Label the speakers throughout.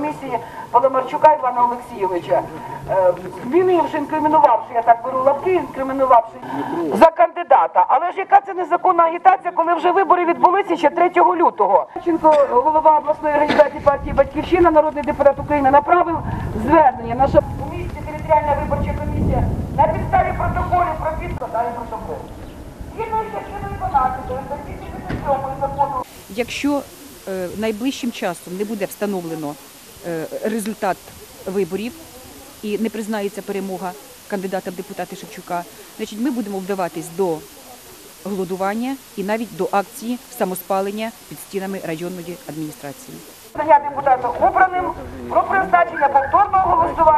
Speaker 1: комісії Паламарчука Івана Олексійовича, е, змінивши, інкримінувавши, я так беру лапки, інкримінувавши за кандидата. Але ж яка це незаконна агітація, коли вже вибори відбулися ще 3 лютого? Ченко, голова обласної організації партії Батьківщина, народний депутат України, направив звернення. Наша комісія, територіальна виборча комісія на підставі протоколів про підпис далі протокол. Згідно з частиною 12 статті 37 закону
Speaker 2: Якщо е, найближчим часом не буде встановлено результат виборів і не признається перемога кандидата в депутати Шевчука, значить ми будемо вдаватись до голодування і навіть до акції самоспалення під стінами районної адміністрації.
Speaker 1: Я депутата обраним про призначення повторного голосування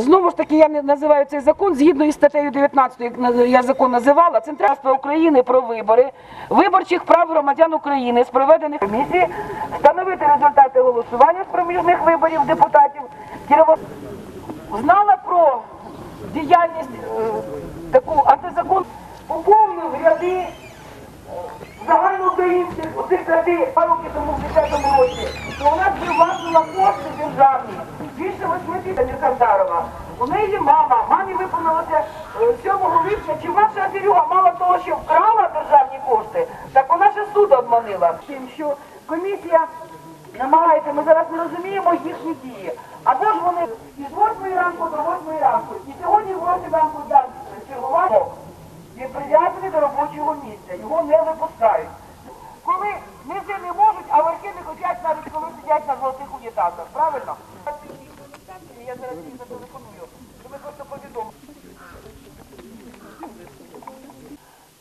Speaker 1: Знову ж таки, я називаю цей закон згідно із статтею 19, як я закон називала, Центральство України про вибори, виборчих прав громадян України з проведених комісій, встановити результати голосування з проміжних виборів депутатів Знала про діяльність е, таку антизакон, поповнив ряди загальноукраїнських оцих кради два роки тому в 10-му році, то вона привласнила кошти державні, більше 8 тисяч Кандарова. У неї мама, мамі виповнилося е, 7 липня, чи ваша Фірюга мало того, що вкрала державні кошти, так вона ще суд обманила. Тим, що комісія намагається, ми зараз не розуміємо їхні дії. Або ж вони із 8 ранку до 8 ранку, і сьогодні в 8 ранку чергування. Він прив'язаний до робочого місця, його не випускають. Коли низи не можуть, а верхи не хочуть навіть коли сидять на золотих унітазах, правильно? Я зараз їх зателефоную, щоб ви просто повідомили.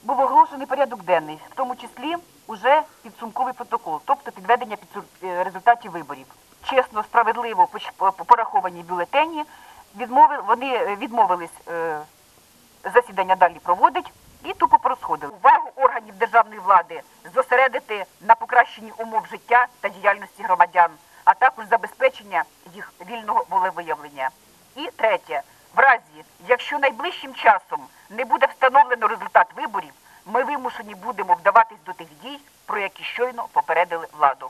Speaker 3: був оголошений порядок денний, в тому числі уже підсумковий протокол, тобто підведення підсу- е, результатів виборів. Чесно, справедливо пораховані бюлетені. Відмови, вони е, відмовились е, засідання далі проводить і тупо порозходили. Увагу органів державної влади зосередити на покращенні умов життя та діяльності громадян, а також забезпечення їх вільного волевиявлення. І третє, в разі, якщо найближчим часом не буде встановлено результат виборів, ми вимушені будемо вдаватись до тих дій, про які щойно попередили владу.